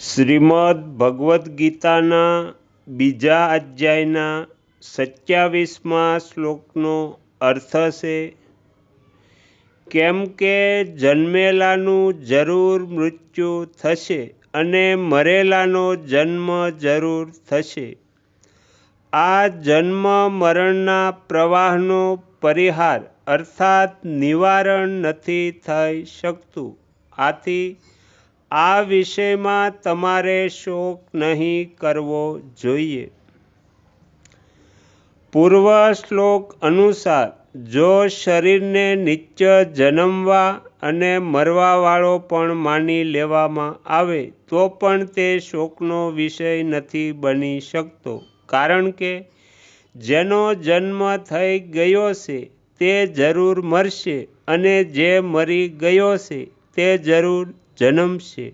શ્રીમદ્ ભગવદ્ ગીતાના બીજા અધ્યાયના સત્યાવીસમાં શ્લોકનો અર્થ છે, કેમ કે જન્મેલાનું જરૂર મૃત્યુ થશે અને મરેલાનો જન્મ જરૂર થશે. આ જન્મ મરણના પ્રવાહનો પરિહાર અર્થાત નિવારણ નથી થઈ શકતું. આથી આ વિષયમાં તમારે શોક નહીં કરવો જોઈએ. પૂર્વ શ્લોક અનુસાર, જો શરીરને નિત્ય જન્મવા અને મરવાવાળો પણ માની લેવામાં આવે, તો પણ તે શોકનો વિષય નથી બની શકતો. કારણ કે, જેનો જન્મ થઈ ગયો છે, તે જરૂર મરશે અને જે મરી ગયો છે, તે જરૂર જન્મશે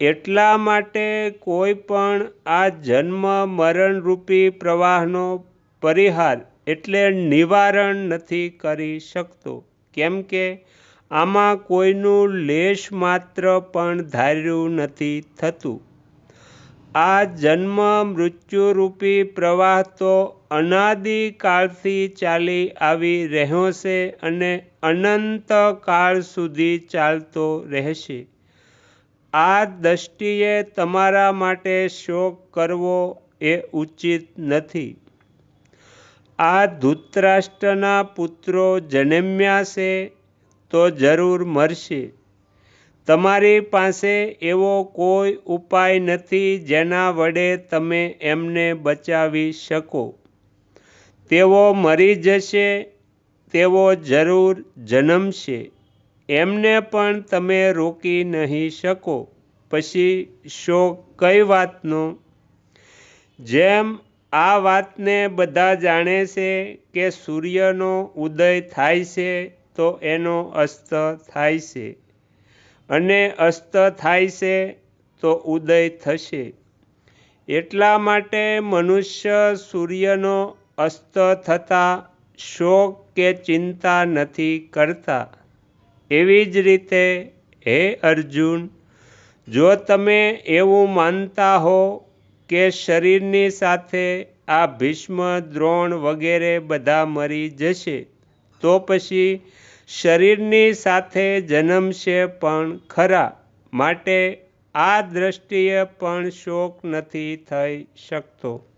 એટલા માટે કોઈ પણ આ જન્મ મરણરૂપી પ્રવાહનો પરિહાર એટલે નિવારણ નથી કરી શકતો. કેમ કે આમાં કોઈનું લેશ માત્ર પણ ધાર્યું નથી થતું. આ જન્મ મૃત્યુરૂપી પ્રવાહ તો અનાદિકાળથી ચાલી આવી રહ્યો છે અને અનંત કાળ સુધી ચાલતો રહેશે. આ દ્રષ્ટિએ તમારા માટે શોક કરવો એ ઉચિત નથી. આ ધૃતરાષ્ટ્રના પુત્રો જન્મ્યા છે તો જરૂર મરશે. તમારી પાસે એવો કોઈ ઉપાય નથી જેના વડે તમે એમને બચાવી શકો. તેઓ મરી જશે, તેઓ જરૂર જન્મશે. એમને પણ તમે રોકી નહીં શકો. પછી શોક કઈ વાતનો? જેમ આ વાતને બધા જાણે છે કે સૂર્યનો ઉદય થાય છે, તો એનો અસ્ત થાય છે. અને અસ્ત થાય છે, તો ઉદય થશે. એટલા માટે મનુષ્ય સૂર્યનો અસ્ત થતાં શોક કે ચિંતા નથી કરતા. એવી જ રીતે, હે અર્જુન, જો તમે એવું માનતા હો કે શરીરની સાથે આ ભીષ્મ દ્રોણ વગેરે બધા મરી જશે, તો પછી શરીરની સાથે જન્મશે પણ ખરા માટે આ દ્રષ્ટિએ પણ શોક નથી થઈ શકતો.